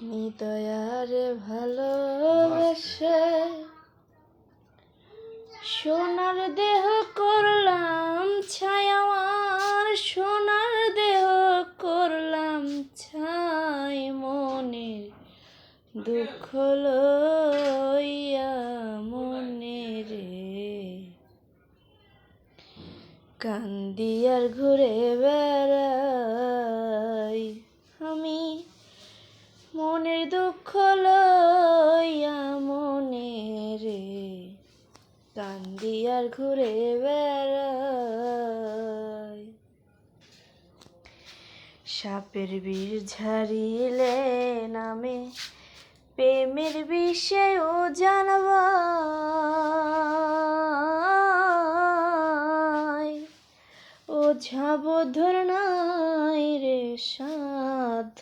নিদয়ারে ভালোবেসে সোনার দেহ করলাম আমার সোনার দেহ করলাম ছাই মনের দুঃখ লইয়া মনে রে কান্দিয়ার ঘুরে বেড়াই কান্দিয়ার ঘুরে বেড়াই। সাপের বীর ঝাড়িলে নামে প্রেমের বিষয় ও জানবাই। ও ঝাবধর নাই রে সাধ,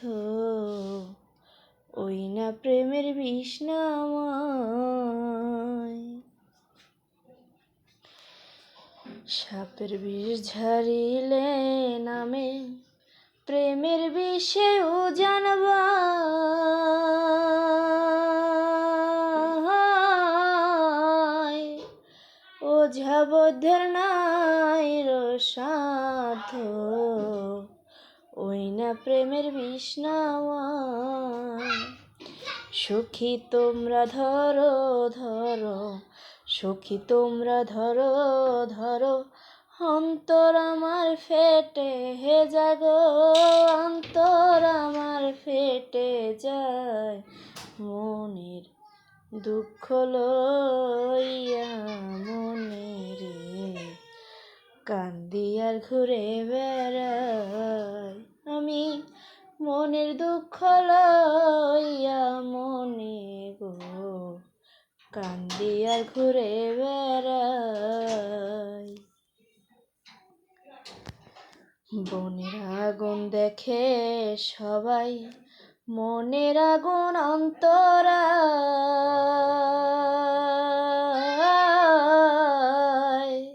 ওই না প্রেমের বিষ্ণাময় সাপের বিষ ঝাড়িলে নামে, প্রেমের বিষে ও জানবাই ও ঝাবধের নাই রো সাধ ওই না প্রেমের বিষ্ণাময় সুখী তোমরা ধরো ধরো সখী তোমরা ধরো ধরো, অন্তর আমার ফেটে হে জাগো, অন্তর আমার ফেটে যায় মনের দুঃখ লইয়া মনে রে কান্দিয়ার ঘুরে বেড়াই। আমি মনের দুঃখ লইয়া মনে গো কান্দিয়ার ঘুরে বনের আগুন দেখে সবাই মনের আগুন অন্তরায়।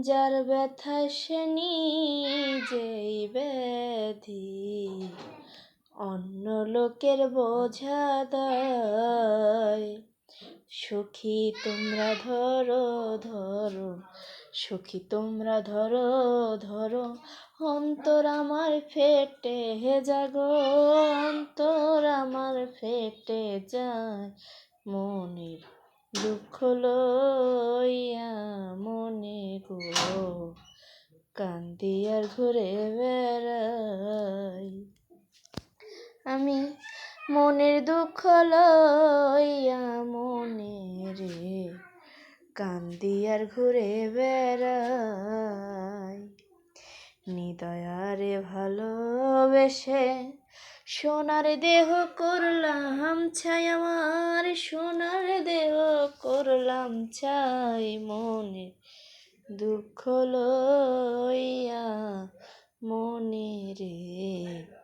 যার ব্যথা সে নিজেই ব্যাধি, অন্য লোকের বোঝা দেয়। সখী তোমরা ধরো ধরো, সখী তোমরা ধরো ধরো, অন্তর আমার ফেটে জাগো, অন্তর আমার ফেটে যায় মনের দুঃখ লইয়া মনে গো কান্দিয়ার ঘুরে বেড়াই। আমি মনের দুঃখ লইয়া মনে রে কান্দিয়ার ঘুরে বেড়াই নিদয়ারে ভালোবেসে সোনার দেহ করলাম ছাই, আমার সোনার দেহ করলাম ছাই। মনে দুঃখ লইয়া মনে রে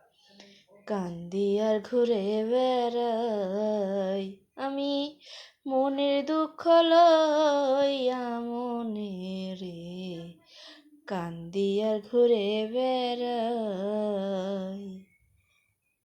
কান্দিয়ার ঘুরে বেড়াই। আমি মনের দুঃখ লইয়া মনে রে কান্দিয়ার ঘুরে বেড়াই।